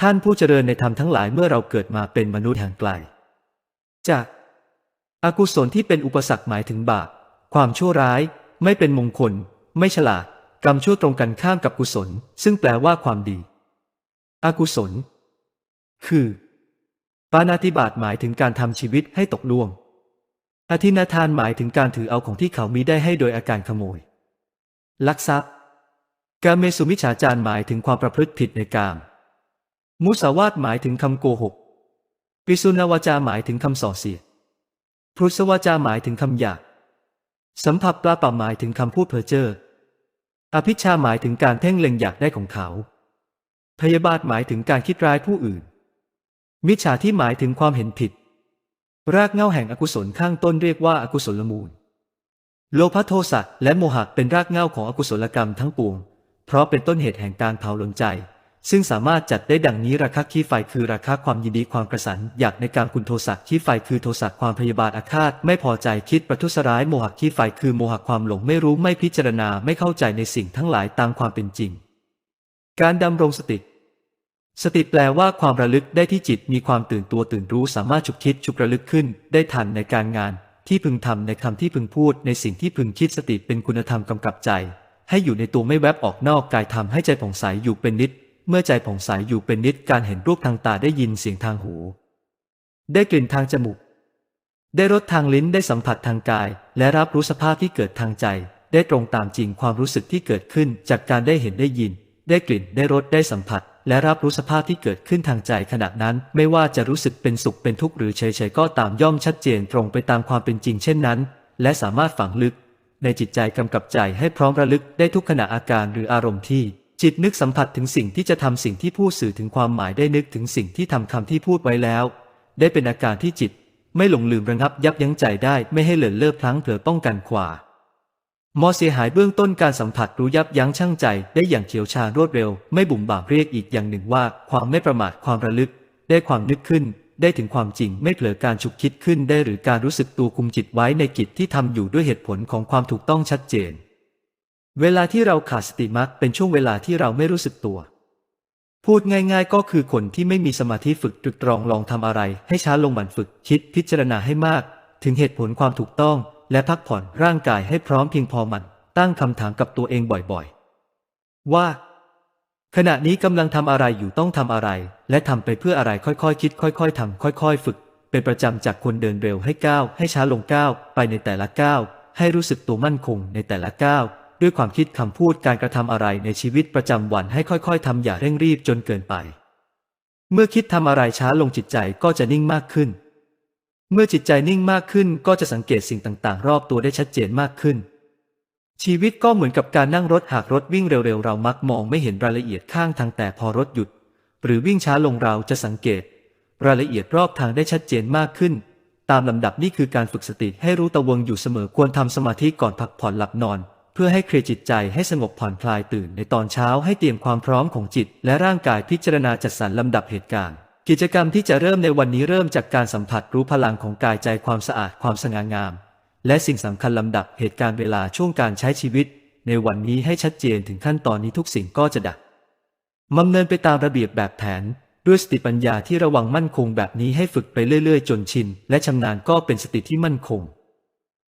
ท่านผู้เจริญในธรรมทั้งหลายเมื่อเราเกิดมาเป็นมนุษย์ห่างไกล จากอากุศลที่เป็นอุปสรรคหมายถึงบาปความชั่วร้าย ไม่เป็นมงคล ไม่ฉลาด กรรมชั่วตรงกันข้ามกับกุศล ซึ่งแปลว่าความดี อกุศล คือ ปานาติบาตหมายถึงการทำชีวิตให้ตกล่วง อธินาทานหมายถึงการถือเอาของที่เขามีได้ให้โดยอาการขโมย ลักทรัพย์ การเมสุมิฉาจารหมายถึงความประพฤติผิดในกาม มุสาวาทหมายถึงคำโกหก ปิสุนวาจาหมายถึงคำส่อเสียดพรุษวาจาหมายถึงคำหยาบสัมผัสปลาป่าหมายถึงคำพูดเพ้อเจ้อ อภิชาหมายถึงการเพ่งเล็งอยากได้ของเขา พยาบาทหมายถึงการคิดร้ายผู้อื่น มิจฉาที่หมายถึงความเห็นผิด รากเหง้าแห่งอกุศลข้างต้นเรียกว่าอากุศลมูล โลภะโทสะและโมหะเป็นรากเหง้าของอกุศลกรรมทั้งปวง เพราะเป็นต้นเหตุแห่งการเผาหลนใจ ซึ่งสามารถจัดได้ดังนี้ราคะขี้ไฟคือราคะความยินดีความกระสัน อยากในการคุณโทสะขี้ไฟคือโทสะความพยาบาทอาฆาต ไม่พอใจคิดประทุษร้ายโมหะขี้ไฟคือโมหะความหลงไม่รู้ไม่พิจารณาไม่เข้าใจในสิ่งทั้งหลายตามความเป็นจริง การดำรงสติสติแปลว่าความระลึกได้ที่จิตมีความตื่นตัวตื่นรู้สามารถฉุกคิดฉุกระลึกขึ้น ได้ทันในการงาน ที่พึงทำในคำที่พึงพูด ในสิ่งที่พึงคิดสติเป็นคุณธรรมกำกับใจ ให้อยู่ในตัวไม่แวบออกนอกกายทำให้ใจผ่องใสอยู่เป็นนิด เมื่อใจผ่องใสอยู่เป็นนิดการเห็นรูปทางตาได้ยินเสียงทางหู ได้กลิ่นทางจมูก ได้รสทางลิ้นได้สัมผัสทางกาย และรับรู้สภาพที่เกิดทางใจ ได้ตรงตามจริงความรู้สึกที่เกิดขึ้น จากการได้เห็นได้ยิน ได้กลิ่นได้รสได้สัมผัส และรับรู้สภาพที่เกิดขึ้นทางใจขณะนั้น ไม่ว่าจะรู้สึกเป็นสุขเป็นทุกข์หรือเฉยๆก็ตามย่อมชัดเจนตรงไปตามความเป็นจริงเช่นนั้น และสามารถฝังลึก ในจิตใจกำกับใจให้พร้อมระลึกได้ทุกขณะอาการหรืออารมณ์ที่ จิตนึกสัมผัสถึงสิ่งที่จะทำสิ่งที่พูดสื่อถึงความหมายได้นึกถึงสิ่งที่ทำคำที่พูดไว้แล้ว ได้เป็นอาการที่จิต ไม่หลงลืมระงับยับยั้งใจได้ไม่ให้เหลินเล่อพลั้งเผลอป้องกันขวามอเสียหายเบื้องต้นการสัมผัสรู้ยับยั้งชั่งใจได้อย่างเขียวชารวดเร็ว ไม่บุ่มบ่ามเรียกอีกอย่างหนึ่งว่า ความไม่ประมาทความระลึก ได้ความนึกขึ้น ได้ถึงความจริงไม่เผลอการฉุกคิดขึ้นได้หรือการรู้สึกตัวคุมจิตไว้ในกิจที่ทำอยู่ด้วยเหตุผลของความถูกต้องชัดเจน เวลาที่เราขาดสติมักเป็นช่วงเวลาที่เราไม่รู้สึกตัว พูดง่ายๆ ก็คือคนที่ไม่มีสมาธิฝึกตรึกตรองลองทำอะไร ให้ช้าลงหมั่นฝึกคิดพิจารณาให้มาก ถึงเหตุผลความถูกต้อง และพักผ่อนร่างกายให้พร้อมเพียงพอมัน ตั้งคำถามกับตัวเองบ่อยๆ ว่า ขณะนี้กำลังทำอะไรอยู่ต้องทำอะไร และทำไปเพื่ออะไรค่อยๆ คิด ค่อย ๆทำค่อย ๆ ฝึก เป็นประจำจากคนเดินเร็วให้ก้าวให้ช้าลงก้าวไปในแต่ละก้าวให้รู้สึกตัวมั่นคงในแต่ละก้าว ด้วยความคิดคำพูดการกระทำอะไรในชีวิตประจำวันให้ค่อยๆทำอย่าเร่งรีบจนเกินไป เมื่อคิดทำอะไรช้าลงจิตใจก็จะนิ่งมากขึ้น เมื่อจิตใจนิ่งมากขึ้นก็จะสังเกตสิ่งต่างๆ รอบตัวได้ชัดเจนมากขึ้น ชีวิตก็เหมือนกับการนั่งรถหากรถวิ่งเร็วๆ เรามักมองไม่เห็นรายละเอียดข้างทางแต่พอรถหยุด หรือวิ่งช้าลงเราจะสังเกต รายละเอียดรอบทางได้ชัดเจนมากขึ้นตามลำดับนี่คือการฝึกสติให้รู้ตะวงอยู่เสมอควรทำสมาธิก่อนพักผ่อนหลับนอน พื่อให้เคลียร์จิตใจให้สงบผ่อนคลายตื่นในตอนเช้าให้เตรียมความพร้อมของจิต และร่างกายพิจารณาจัดสรรลำดับเหตุการณ์ กิจกรรมที่จะเริ่มในวันนี้เริ่มจากการสัมผัสรู้พลังของกายใจความสะอาดความสง่างาม และสิ่งสำคัญลำดับเหตุการณ์เวลาช่วงการใช้ชีวิต ในวันนี้ให้ชัดเจนถึงขั้นตอนนี้ทุกสิ่งก็จะดักมำเนินไปตามระเบียบแบบแผน ด้วยสติปัญญาที่ระวังมั่นคงแบบนี้ให้ฝึกไปเรื่อย ๆ จนชิน และชำนาญก็เป็นสติที่มั่นคง